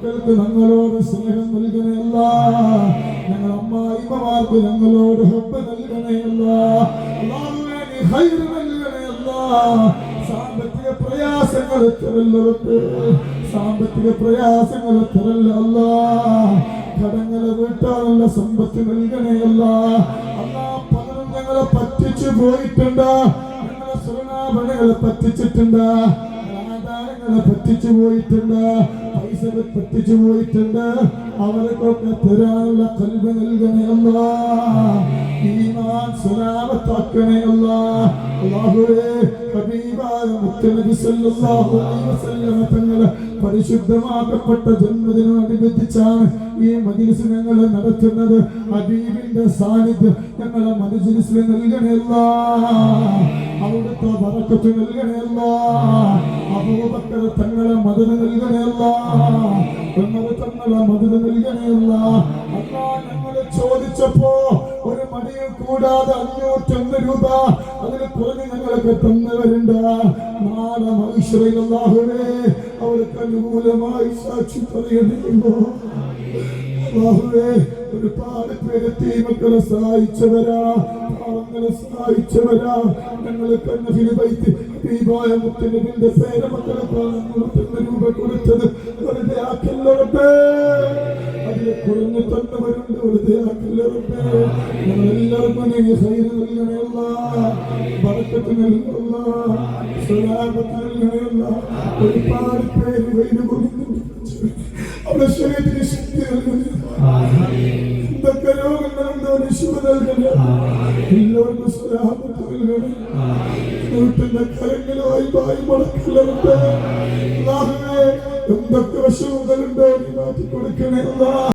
മക്കൾക്ക് ഞങ്ങളോട് സ്നേഹം നൽകണയല്ല. ഞങ്ങൾ അമ്മായിമ്മമാർക്ക് ഞങ്ങളോട് ഹബ്ബ് നൽകണയല്ല. നൽകണയല്ല. സാമ്പത്തിക പ്രയാസങ്ങൾ എത്തരല്ലവർക്ക് സാമ്പത്തിക പ്രയാസങ്ങൾ തരല്ല കടങ്ങളെ വീട്ടാനുള്ള സമ്പത്ത് നൽകണയല്ല. അല്ലാ പലരും ഞങ്ങളെ പറ്റിച്ചു പോയിട്ടുണ്ട്. ഞങ്ങളെ സ്വർണാഭരണങ്ങളെ പറ്റിച്ചിട്ടുണ്ട്. ആധാരങ്ങളെ പറ്റിച്ചു പോയിട്ടുണ്ട്. പറ്റിച്ചു പോയിട്ടുണ്ട്. അവർക്കൊക്കെ തരാനുള്ള കൽവ് നൽകണയല്ല ഈമാൻ സല്ലല്ലാഹു അലൈഹി തങ്ങളെ പരിശുദ്ധമാക്കപ്പെട്ട ജന്മദിനോടനുബന്ധിച്ചാണ് ഈ മജിലിസ് ഞങ്ങൾ നടത്തുന്നത്. ഹബീബിന്റെ സാന്നിധ്യം ഞങ്ങളെ മജിലിസിൽ നൽകണയല്ല നൽകണയല്ല. അബൂബക്കർ തങ്ങളെ മധുര നൽകണയല്ല. ഉമർ തങ്ങളെ മധുര നൽകണയല്ല. അല്ലാ ചോദിച്ചപ്പോ ഒരു മടിയിൽ കൂടാതെ അഞ്ഞൂറ്റൊന്ന് രൂപ അതിന് കുറഞ്ഞ് ഞങ്ങൾക്ക് തന്നവരുണ്ട്. നാളെ മനുഷ്യരില്ലാഹുവേ അവർക്ക് അനുകൂലമായി സാക്ഷി പറയണമോ ഒരുപാട് പേര് തീമക്കളെ സഹായിച്ചവരാ. പാവങ്ങളെ സഹായിച്ചവരാ. ഞങ്ങൾ കണ്ണഫിന് വൈദ്യ ദീപായ മുത്തനബിന്റെ പേരമക്കളെ നൂറ്റൊന്ന് രൂപ കൊടുത്തത് വെറുതെ ആക്കല്ലേ അതിലെ കുറഞ്ഞു തന്നവരുണ്ട് വെറുതെ ആക്കല്ലേ ഞങ്ങളെല്ലാവർക്കും നീ ഹൈറ് നൽകണമല്ല ബറക്കത്ത് നൽകണമല്ല സലാമത്ത് നൽകണമല്ല ഒരുപാട് പേര് കൊടുക്കുന്നുണ്ട് അവരുടെ ശരീരത്തിന് ശക്തി നൽകുന്നു രോഗങ്ങളുണ്ടോ ശുഭ നൽകണേ എല്ലാവർക്കും സലാമത്ത് നൽകണേ വീട്ടിന്റെ കരങ്ങളുമായി വായി മുടക്കലുണ്ട് എന്തൊക്കെ വിഷമങ്ങളുണ്ടോ നീ മാറ്റി കൊടുക്കണേ